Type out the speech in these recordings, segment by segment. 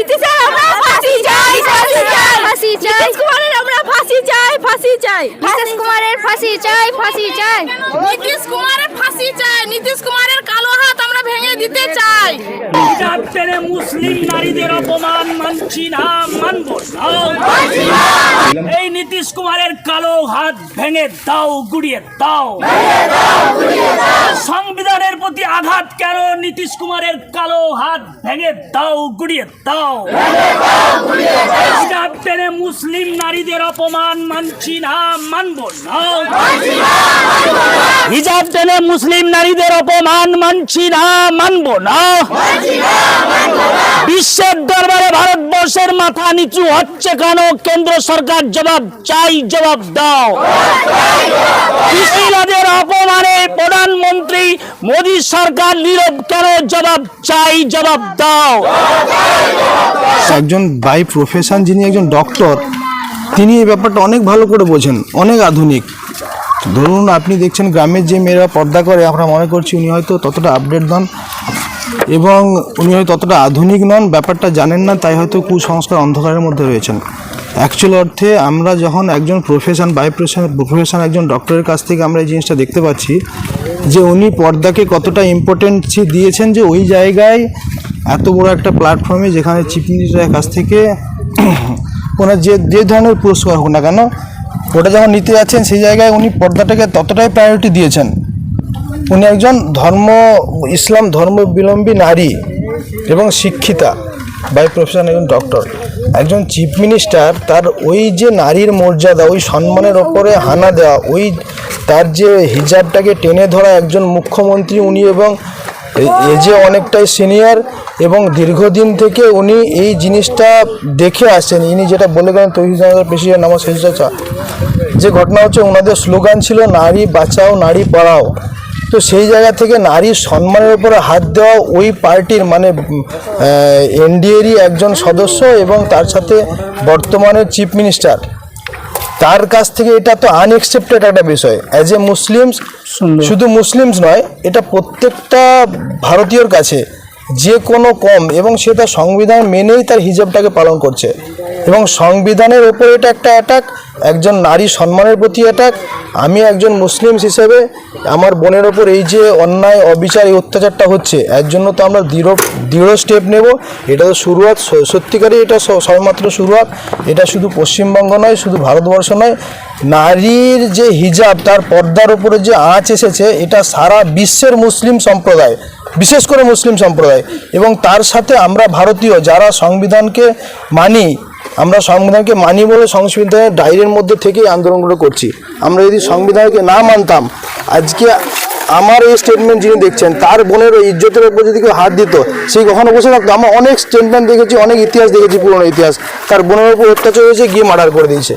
নীতিশের আমরা ফাঁসি চাই ফাঁসি চাই। ফাঁসি চাই। নীতিশ কুমারের আমরা ফাঁসি চাই ফাঁসি চাই। নীতিশ কুমারের ফাঁসি চাই ফাঁসি চাই। নীতিশ কুমারের ফাঁসি চাই নীতিশ কুমারের কালো হাত আমরা ভেঙে দিতে চাই। হিজাব টেনে মুসলিম নারীদের অপমান মানছি না মানব এই নীতিশ কুমারের কালো হাত ভেঙে দাও গুড়িয়ে দাও। সংবিধানের প্রতি আঘাত কেন নীতিশ কুমারের কালো হাত ভেঙে দাও, গুড়িয়ে দাও। টেনে মুসলিম নারীদের অপমান মানছি না, মানব না। হিজাব টেনে মুসলিম নারীদের অপমান মানছি না, মানব না। বিশ্বের দরবারে ভারতবর্ষের মাথা নিচু হচ্ছে কেন? কেন্দ্র সরকার জবাব চাই, জবাব দাও। কৃষিরাজের অপমানে প্রধানমন্ত্রী মোদী সরকার নীরব কেন? জবাব চাই, জবাব দাও। একজন বাই প্রফেশন যিনি একজন ডক্টর তিনি এই ব্যাপারটা অনেক ভালো করে বোঝেন, অনেক আধুনিক। ধরুন আপনি দেখছেন গ্রামের যে মেয়েরা পর্দা করে, আমরা মনে করছি উনি হয়তো ততটা আপডেট নন। এবং উনি হয়তো ততটা আধুনিক নন, ব্যাপারটা জানেন না, তাই হয়তো কুসংস্কার অন্ধকারের মধ্যে রয়েছেন। অ্যাকচুয়াল অর্থে আমরা যখন একজন প্রফেশন বাই প্রফেশন প্রফেশন একজন ডক্টরের কাছ থেকে আমরা এই জিনিসটা দেখতে পাচ্ছি যে উনি পর্দাকে কতটা ইম্পর্টেন্স দিয়েছেন যে ওই জায়গায় এত বড় একটা প্ল্যাটফর্মে যেখানে চিফ মিনিস্টারের কাছ থেকে ওনার যে যে ধরনের পুরস্কার হোক না কেন, ওটা যখন নিতে যাচ্ছেন, সেই জায়গায় উনি পর্দাটাকে ততটাই প্রায়োরিটি দিয়েছেন। উনি একজন ধর্ম, ইসলাম ধর্মাবলম্বী নারী এবং শিক্ষিতা বাই প্রফেশন একজন ডক্টর। একজন চিফ মিনিস্টার, তার ওই যে নারীর মর্যাদা, ওই সম্মানের ওপরে হানা দেওয়া, ওই তার যে হিজাবটাকে টেনে ধরা একজন মুখ্যমন্ত্রী উনি এবং এ- যে অনেকটাই সিনিয়র এবং দীর্ঘদিন থেকে উনি এই জিনিসটা দেখে আসেন ইনি যেটা বলে গেলেন তহিদ প্রেসিডেন্ট আমার শেষ যে ঘটনা হচ্ছে ওনাদের স্লোগান ছিল, নারী বাঁচাও, নারী পড়াও। তো সেই জায়গা থেকে নারীর সম্মানের উপরে হাত দেওয়া ওই পার্টির মানে এনডিএরই একজন সদস্য এবং তার সাথে বর্তমানের চিফ মিনিস্টার। তার কাছ থেকে এটা তো আনএক্সেপ্টেড একটা বিষয়। অ্যাজ এ মুসলিমস শুধু মুসলিমস নয় এটা প্রত্যেকটা ভারতীয়র কাছে যে কোনো কম এবং সে তার সংবিধান মেনেই তার হিজাবটাকে পালন করছে। এবং সংবিধানের ওপর এটা একটা অ্যাটাক একজন নারী সম্মানের প্রতি অ্যাটাক আমি একজন মুসলিমস হিসেবে আমার বোনের ওপর এই যে অন্যায়, অবিচার, এই অত্যাচারটা হচ্ছে, এর জন্য তো আমরা দৃঢ় দৃঢ় স্টেপ নেব। এটা তো শুরুয়াত সত্যিকারই এটা সবেমাত্র শুরুয়াত। এটা শুধু পশ্চিমবঙ্গ নয়, শুধু ভারতবর্ষ নয় নারীর যে হিজাব, তার পর্দার উপরে যে আঁচ এসেছে, এটা সারা বিশ্বের মুসলিম সম্প্রদায়, বিশেষ করে মুসলিম সম্প্রদায়। এবং তার সাথে আমরা ভারতীয় যারা সংবিধানকে মানি, আমরা সংবিধানকে মানি বলে সংবিধানের ডায়েরির মধ্যে থেকেই আন্দোলনগুলো করছি। আমরা যদি সংবিধানকে না মানতাম, আজকে আমার এই স্টেটমেন্ট যিনি দেখছেন, তার বোনের ইজ্জতের উপর যদি কেউ হাত দিত, সেই কখনো বসে থাকতো। আমরা অনেক স্টেটমেন্ট দেখেছি, অনেক ইতিহাস দেখেছি, পুরনো ইতিহাস। তার বোনের উপর অত্যাচার হয়েছে, গিয়ে মার্ডার করে দিয়েছে।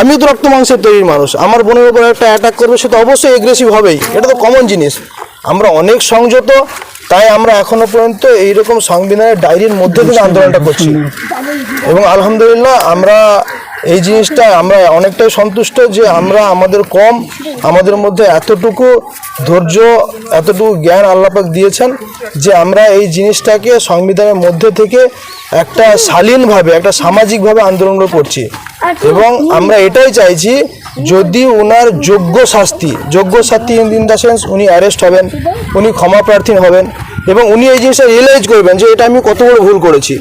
আমি তো রক্ত মাংসের তৈরির মানুষ। আমার বোনের উপর একটা অ্যাটাক করবে, সে তো অবশ্যই এগ্রেসিভ হবেই। এটা তো কমন জিনিস। আমরা অনেক সংযত তাই আমরা এখনও পর্যন্ত এইরকম সংবিধানের ডায়েরির মধ্যে থেকে আন্দোলনটা করছি। এবং আলহামদুলিল্লাহ আমরা এই জিনিসটা আমরা অনেকটাই সন্তুষ্ট যে আমরা আমাদের কম আমাদের মধ্যে এতটুকু ধৈর্য এতটুকু জ্ঞান আল্লাপাক দিয়েছেন যে আমরা এই জিনিসটাকে সংবিধানের মধ্যে থেকে একটা শালীনভাবে একটা সামাজিকভাবে আন্দোলনগুলো করছি। এবং আমরা এটাই চাইছি যদি ওনার যোগ্য শাস্তি যোগ্য শাস্তি ইন দ্য সেন্স উনি অ্যারেস্ট হবেন উনি ক্ষমা প্রার্থী হবেন এবং উনি এই জিনিসটা রিয়েলাইজ করবেন যে এটা আমি কত বড় ভুল করেছি।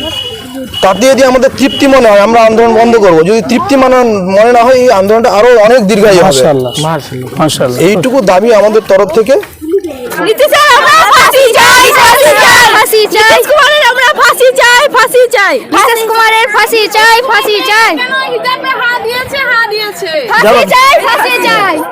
তাতে যদি আমাদের তৃপ্তি মনে হয় আমরা আন্দোলন বন্ধ করব। যদি তৃপ্তি মনে মনে না হয় এই আন্দোলনটা আরও অনেক দীর্ঘায়ী হবে। এইটুকু দাবি আমাদের তরফ থেকে। আমরা চাই ফাঁসি চাই। ফাঁসি চাই। ফাঁসি চাই ফাঁসি চাই। দিয়েছে হা দিয়েছে। ফাঁসি চাই ফাঁসি চাই।